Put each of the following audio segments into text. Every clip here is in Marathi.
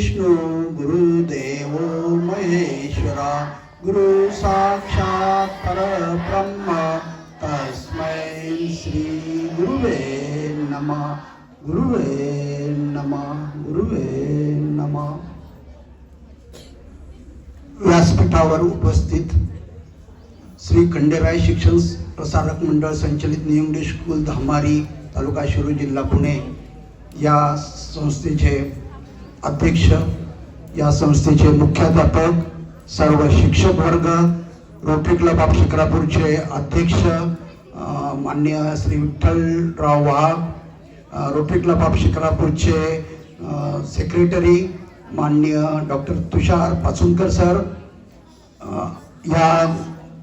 विष्णू, गुरुदेव, महेश्वरा, गुरु साक्षात परब्रह्म, तस्मै श्री गुरुवे नमः गुरुवे नमः गुरुवे नमः। व्यासपीठावर उपस्थित श्री खंडेराय शिक्षण प्रसारक मंडळ संचलित new English school Dhamari taluka Shirur जिल्हा पुणे या संस्थेचे अध्यक्ष या संस्थेचे मुख्याध्यापक सर्व शिक्षक वर्ग रोटरी क्लब ऑफ शिक्रापूरचे अध्यक्ष मान्य माननीय Shri Vitthalrao Wagh rotary club of शिक्रापूरचे secretary माननीय डॉक्टर तुषार पाचुनकर सर या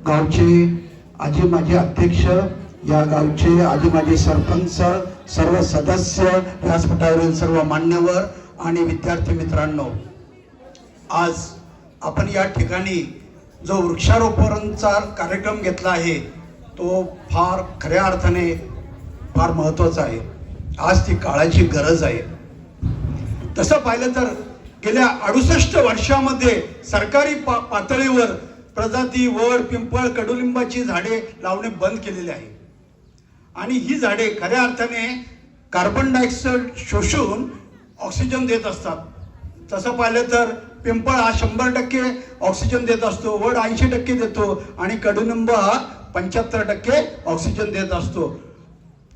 गावचे आजी माजी अध्यक्ष या गावचे आजी माजी सरपंच सर्व सदस्य व्यासपीठावरील सर्व मान्यवर आणि विद्यार्थी मित्रांनो आज आपण या ठिकाणी जो वृक्षारोपणचा कार्यक्रम घेतला आहे तो फार खऱ्या अर्थाने फार महत्त्वाचा आहे. आज ती काळाची गरज आहे. तसं पाहिलं तर गेल्या अडुसष्ट वर्षामध्ये सरकारी पा पातळीवर प्रजाती वड पिंपळ कडुलिंबाची झाडे लावणे बंद केलेले आहे. आणि ही झाडे खऱ्या अर्थाने कार्बन डायऑक्साईड शोषून ऑक्सिजन देत असतात. तसं पाहिलं तर पिंपळ हा शंभर टक्के ऑक्सिजन देत असतो वड ऐंशी टक्के देतो आणि कडुनिंब हा पंच्याहत्तर टक्के ऑक्सिजन देत असतो.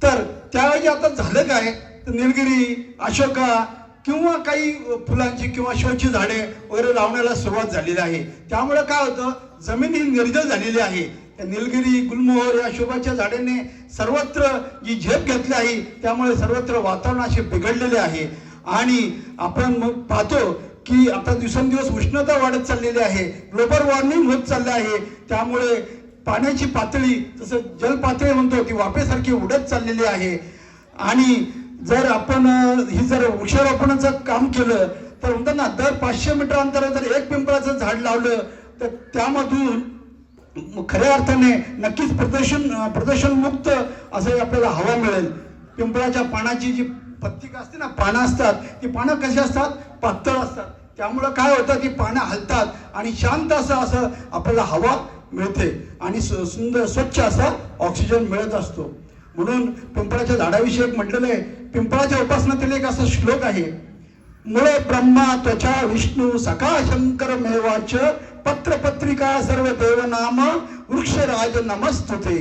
तर त्याऐवजी आता झालं काय? तर निलगिरी अशोका किंवा काही फुलांची किंवा शोची झाडे वगैरे लावण्याला सुरुवात झालेली आहे. त्यामुळे काय होतं? जमीन ही निर्जल झालेली आहे. त्या निलगिरी गुलमोहर या शोभाच्या झाडांनी सर्वत्र जी झेप घेतली आहे त्यामुळे सर्वत्र वातावरण असे बिघडलेले आहे. आणि आपण मग पाहतो की आता दिवसेंदिवस उष्णता वाढत चाललेली आहे ग्लोबल वॉर्मिंग होत चाललं आहे. त्यामुळे पाण्याची पातळी जसं जलपातळी म्हणतो ती वाफेसारखी उडत चाललेली आहे. आणि जर आपण ही जर वृक्षारोपणाचं काम केलं तर म्हणतात ना दर पाचशे मीटर अंतरावर जर एक पिंपळाचं झाड लावलं तर त्यामधून खऱ्या अर्थाने नक्कीच प्रदूषण अं, प्रदूषणमुक्त असं आपल्याला हवा मिळेल. पिंपळाच्या पानाची जी पत्रिका असते ना पानं असतात. ती पानं कशी असतात? पातळ असतात. त्यामुळं काय होतं ती पानं हलतात आणि शांत असं असं आपल्याला हवा मिळते आणि सुंदर स्वच्छ असा ऑक्सिजन मिळत असतो. म्हणून पिंपळाच्या झाडाविषयी एक म्हटलेलं आहे पिंपळाच्या उपासनातील एक असा श्लोक आहे. मुळे ब्रह्मा त्वचा विष्णू सखा शंकर मेवाच पत्रपत्रिका सर्व देवनाम वृक्षराज नमस्तुते.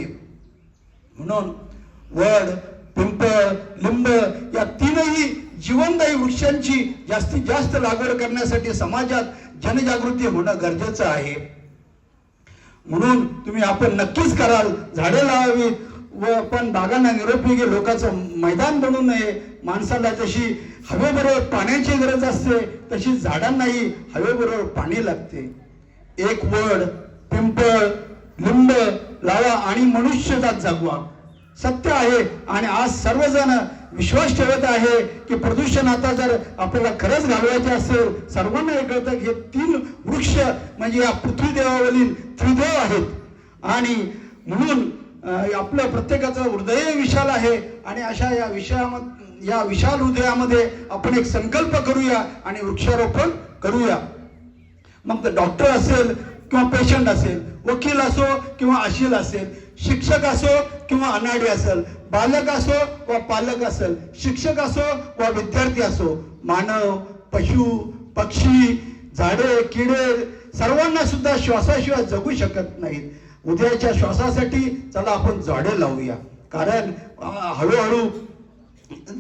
म्हणून वड पिंपळ लिंब या तीनही जीवनदायी वृक्षांची जास्तीत जास्त लागवड करण्यासाठी समाजात जनजागृती होणं गरजेचं आहे. म्हणून तुम्ही आपण नक्कीच कराल. झाडे लावावीत व पण बागांना निरोपयोगी लोकांचं मैदान बनवू नये. माणसाला जशी हवेबरोबर पाण्याची गरज असते तशी झाडांनाही हवेबरोबर पाणी लागते. एक वड पिंपळ लिंब लावा आणि मनुष्यजात जगवा. सत्य आहे आणि आज सर्वजण विश्वास ठेवत आहे की प्रदूषण आता जर आपल्याला खरंच घालवायचे असेल सर्वांना हे कळतं हे तीन वृक्ष म्हणजे या पृथ्वी देवावरील त्रिदेव आहेत. आणि म्हणून आपल्या आपलं प्रत्येकाचं हृदय विशाल आहे आणि अशा या विषयामध्ये या विशाल हृदयामध्ये आपण एक संकल्प करूया आणि वृक्षारोपण करूया. मग ते डॉक्टर असेल किंवा पेशंट असेल वकील असो किंवा अशील असेल शिक्षक असो किंवा अनाडी असेल बालक असो वा पालक असेल शिक्षक असो वा विद्यार्थी असो मानव पशु पक्षी झाडे किडे सर्वांना सुद्धा श्वासाशिवाय जगू शकत नाहीत. उद्याच्या श्वासासाठी चला आपण झाडे लावूया. कारण हळूहळू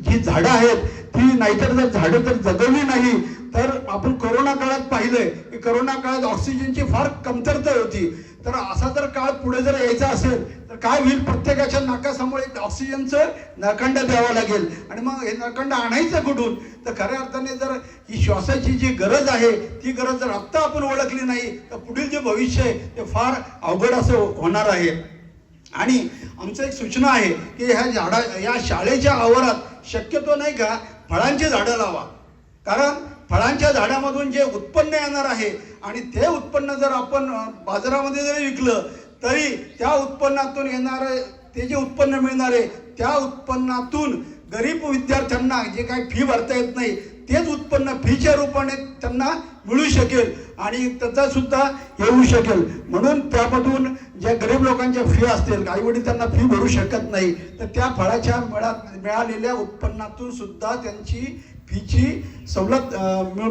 जी झाडं आहेत ती नाहीतर जर झाडं तर जगवली नाही. तर आपण कोरोना काळात पाहिलंय की कोरोना काळात ऑक्सिजनची फार कमतरता होती. तर असा जर काळ पुढे जर यायचा असेल तर काय होईल? प्रत्येकाच्या नाकासमोर एक ऑक्सिजनचं नळखंड द्यावं लागेल. आणि मग हे नळखंड आणायचं कुठून? तर खऱ्या अर्थाने जर ही श्वासाची जी गरज आहे ती गरज जर आत्ता आपण ओळखली नाही तर पुढील जे भविष्य आहे ते फार अवघड असं होणार आहे. आणि आमचं एक सूचना आहे की ह्या झाडा या शाळेच्या आवारात शक्यतो नाही का फळांची झाडं लावा. कारण फळांच्या झाडामधून जे उत्पन्न येणार आहे आणि ते उत्पन्न जर आपण बाजारामध्ये जरी विकलं तरी त्या उत्पन्नातून येणार ते जे उत्पन्न मिळणार आहे त्या उत्पन्नातून गरीब विद्यार्थ्यांना जे काही फी भरता येत नाही तेच उत्पन्न फीच्या रूपाने त्यांना मिळू शकेल आणि त्याचा सुद्धा येऊ शकेल. म्हणून त्यामधून ज्या गरीब लोकांच्या फी असतील आई वडील त्यांना फी भरू शकत नाही तर त्या फळाच्या मिळा मिळालेल्या उत्पन्नातून सुद्धा त्यांची फीची सवलत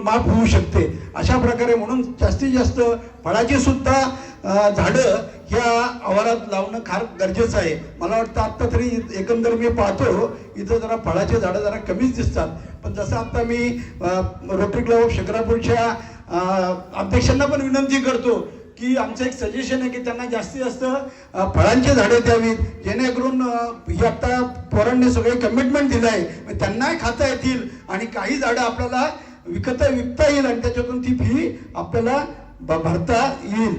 माफ होऊ शकते. अशा प्रकारे म्हणून जास्तीत जास्त फळाची सुद्धा झाडं ह्या आवारात लावणं फार गरजेचं आहे. मला वाटतं आत्ता तरी एकंदर मी पाहतो इथं जरा फळाचे झाडं जरा कमीच दिसतात. पण जसं आत्ता मी रोटरी क्लब ऑफ शंकरापूरच्या अध्यक्षांना पण विनंती करतो की आमचं एक सजेशन आहे की त्यांना जास्तीत जास्त फळांचे फळांची झाडे द्यावीत जेणेकरून ही आता पोरांनी सगळे कमिटमेंट दिलं आहे. मग त्यांनाही खाता येतील आणि काही झाडं आपल्याला विकता विकता येईल आणि त्याच्यातून ती फी आपल्याला भरता येईल.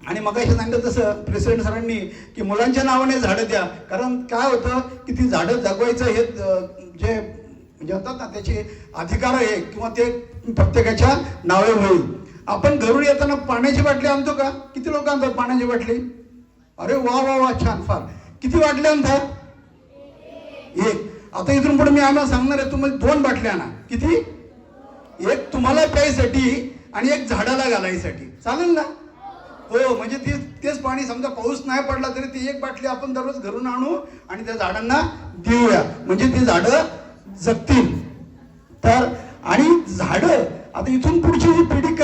आणि मग सांगितलं तसं प्रेसिडेंट सरांनी की मुलांच्या नावाने झाडं द्या. कारण काय होतं की ती झाडं जगवायचं हे जे म्हणजे होतात ना त्याचे अधिकार आहे किंवा ते प्रत्येकाच्या नावे होईल. आपण घरून येताना पाण्याची बाटली आणतो का? किती लोक आणतात पाण्याची बाटली? अरे वा वा वा छान फार. किती बाटल्या आणतात? एक. आता इथून पुढे मी आम्हाला सांगणार आहे तुम्ही दोन बाटल्या आणा. किती? एक तुम्हाला प्यायसाठी आणि एक झाडाला घालायसाठी. चालेल ना? हो म्हणजे ती तेच पाणी समजा पाऊस नाही पडला तरी ती एक बाटली आपण दररोज घरून आणू आणि त्या झाडांना देऊया. म्हणजे ती झाडं जगतील. तर आणि झाडं आता इथून पुढची जी पिढी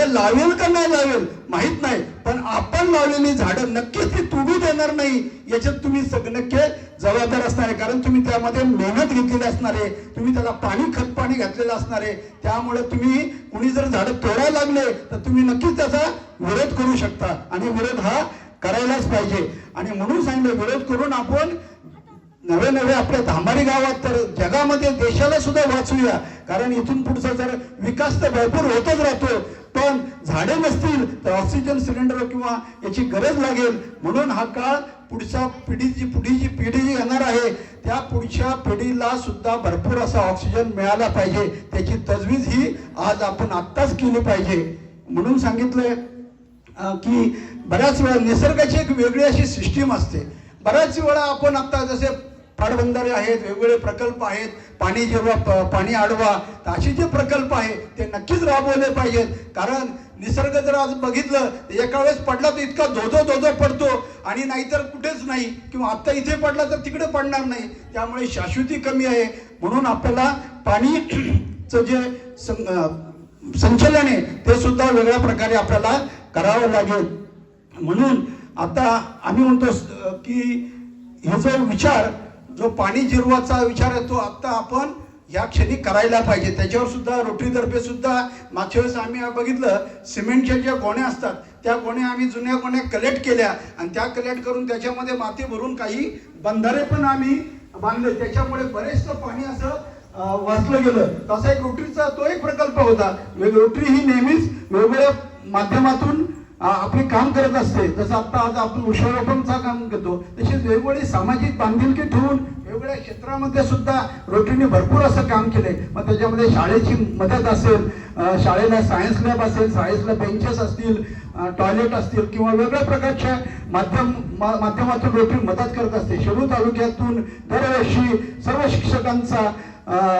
झाडं लावेल का नाही लावेल माहीत नाही. पण आपण लावलेली झाडं नक्कीच ती तुम्ही देणार नाही. याच्यात तुम्ही नक्की जबाबदार असणार आहे कारण तुम्ही त्यामध्ये मेहनत घेतलेली असणार आहे तुम्ही त्याला पाणी खत पाणी घातलेलं असणार आहे त्यामुळे तुम्ही कुणी जर झाडं तोडायला लागले तर तुम्ही नक्कीच त्याचा विरोध करू शकता. आणि विरोध हा करायलाच पाहिजे. आणि म्हणून सांगितलं विरोध करून आपण नवे नवे आपल्या धामारी गावात तर जगामध्ये देशाला सुद्धा वाचूया. कारण इथून पुढचा जर विकास तर भरपूर होतच राहतो. पण झाडे नसतील तर ऑक्सिजन सिलेंडर किंवा याची गरज लागेल. म्हणून हा काळ पुढच्या पिढीची पुढी जी पिढी जी येणार आहे त्या पुढच्या पिढीला सुद्धा भरपूर असा ऑक्सिजन मिळाला पाहिजे. त्याची तजवीज ही आज आपण आत्ताच केली पाहिजे. म्हणून सांगितलंय की बऱ्याच वेळा निसर्गाची एक वेगळी अशी सिस्टीम असते. बऱ्याच वेळा आपण आता जसे पाटबंधारे आहेत वेगवेगळे प्रकल्प आहेत पाणी जेव्हा पाणी अडवा तर असे जे प्रकल्प आहेत ते नक्कीच राबवले पाहिजेत. कारण निसर्ग जर आज बघितलं तर एका वेळेस पडला तर इतका धोधो धोधो पडतो. आणि नाहीतर कुठेच नाही किंवा आत्ता इथे पडला तर तिकडे पडणार नाही. त्यामुळे शाश्वती कमी आहे. म्हणून आपल्याला पाणीचं जे सं- संचलन आहे ते सुद्धा वेगळ्या प्रकारे आपल्याला करावं लागेल. म्हणून आता आम्ही म्हणतो की हे जो विचार जो पाणी जिरवाचा विचार आहे तो आत्ता आपण या क्षणी करायला पाहिजे. त्याच्यावर सुद्धा रोटरीतर्फे सुद्धा मागच्या वेळेस आम्ही बघितलं सिमेंटच्या ज्या गोण्या असतात त्या गोण्या आम्ही जुन्या गोण्या कलेक्ट केल्या आणि त्या कलेक्ट करून त्याच्यामध्ये माती भरून काही बंधारे पण आम्ही बांधले. त्याच्यामुळे बरेचसं पाणी असं वाचलं गेलं. तसा एक रोटरीचा तो एक प्रकल्प होता. रोटरी ही नेहमीच वेगवेगळ्या माध्यमातून आपले काम करत असते. जसं आता आज आपण वृक्षारोपणचा काम करतो तसेच वेगवेगळी सामाजिक बांधिलकी ठेवून वेगवेगळ्या क्षेत्रामध्ये सुद्धा रोटरीने भरपूर असं काम केले मग त्याच्यामध्ये शाळेची मदत असेल शाळेला सायन्स लॅब असेल सायन्सला बेंचेस असतील टॉयलेट असतील किंवा वेगळ्या प्रकारच्या माध्यम माध्यमातून रोटरी मदत करत असते. शेलू तालुक्यातून दरवर्षी सर्व शिक्षकांचा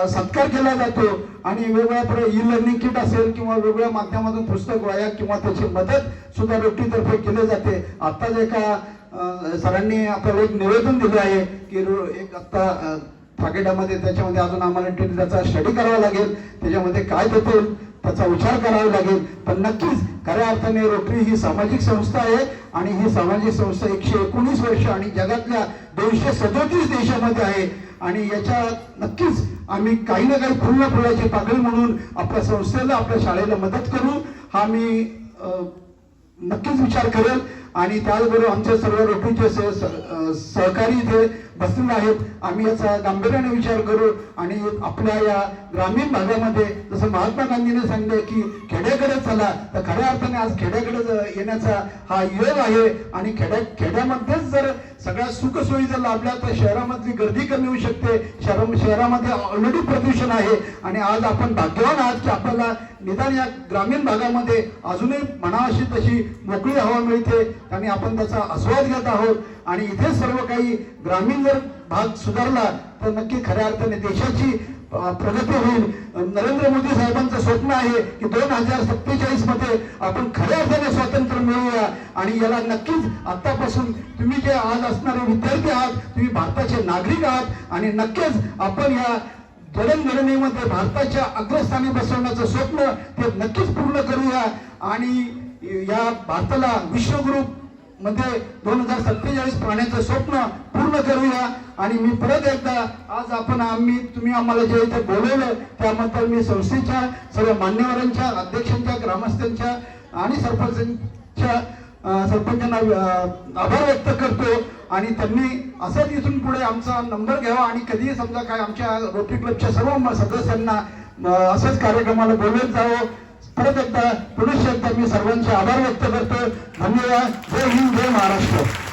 सत्कार केला जातो आणि वेगवेगळ्या प्र ई लर्निंग किट असेल किंवा वेगवेगळ्या माध्यमातून पुस्तक वाया किंवा त्याची मदत सुद्धा रोटीतर्फे केली जाते. आत्ताच एका सरांनी आपल्याला एक निवेदन दिलं आहे की रो- एक आत्ता फाकेटामध्ये त्याच्यामध्ये अजून आम्हाला त्याचा स्टडी करावा लागेल. त्याच्यामध्ये काय देतील त्याचा विचार करावा लागेल. पण नक्कीच खऱ्या अर्थाने रोटरी ही सामाजिक संस्था आहे आणि ही सामाजिक संस्था एकशे एकोणीस वर्ष आणि जगातल्या दोनशे सदोतीस देशामध्ये आहे. आणि याच्या नक्कीच आम्ही काही ना काही पूर्ण फुलाची पाकळी म्हणून आपल्या संस्थेला आपल्या शाळेला मदत करू. हा मी नक्कीच विचार करेल. आणि त्याचबरोबर आमच्या सर्व रोटरीचे सहकारी इथे बसलेले आहेत. आम्ही याचा गांभीर्याने विचार करू आणि आपल्या या ग्रामीण भागामध्ये जसं महात्मा गांधीने सांगितलं की खेड्याकडे चला तर खऱ्या अर्थाने आज खेड्याकडे येण्याचा हा योग आहे. आणि खेड्या खेड्यामध्येच जर सगळ्या सुखसोयी जर लाभल्या तर शहरामधली गर्दी कमी होऊ शकते. शहरा शहरामध्ये ऑलरेडी प्रदूषण आहे. आणि आज आपण भाग्यवान आहात की आपल्याला निदान या ग्रामीण भागामध्ये अजूनही म्हणावाशी तशी मोकळी हवा मिळते. आणि आपण त्याचा आस्वाद घेत आहोत. आणि इथे सर्व काही ग्रामीण जर भाग सुधारला तर नक्की खऱ्या अर्थाने देशाची प्रगती होईल. नरेंद्र मोदी साहेबांचं स्वप्न आहे की दोन हजार सत्तेचाळीसमध्ये आपण खऱ्या अर्थाने स्वातंत्र्य मिळवूया. आणि याला नक्कीच आतापासून तुम्ही जे आज असणारे विद्यार्थी आहात तुम्ही भारताचे नागरिक आहात. आणि नक्कीच आपण या जडणघडणीमध्ये भारताच्या अग्रस्थानी बसवण्याचं स्वप्न ते नक्कीच पूर्ण करूया. आणि या भारताला विश्वगुरु मध्ये दोन हजार सत्तेचाळीस पाहण्याचं स्वप्न पूर्ण करूया. आणि मी परत एकदा आज आपण आम्ही तुम्ही आम्हाला जे इथे बोलवलं त्याबद्दल मी संस्थेच्या सर्व मान्यवरांच्या अध्यक्षांच्या ग्रामस्थांच्या आणि सरपंचांच्या सरपंचांना आभार व्यक्त करतो. आणि त्यांनी असंच इथून पुढे आमचा नंबर घ्यावा. आणि कधीही समजा काय आमच्या रोटरी क्लबच्या सर्व सदस्यांना असंच कार्यक्रमाला बोलवत जावं. परत एकदा पुनश्च एकदा मी सर्वांचे आभार व्यक्त करतो धन्यवाद. जय हिंद जय महाराष्ट्र.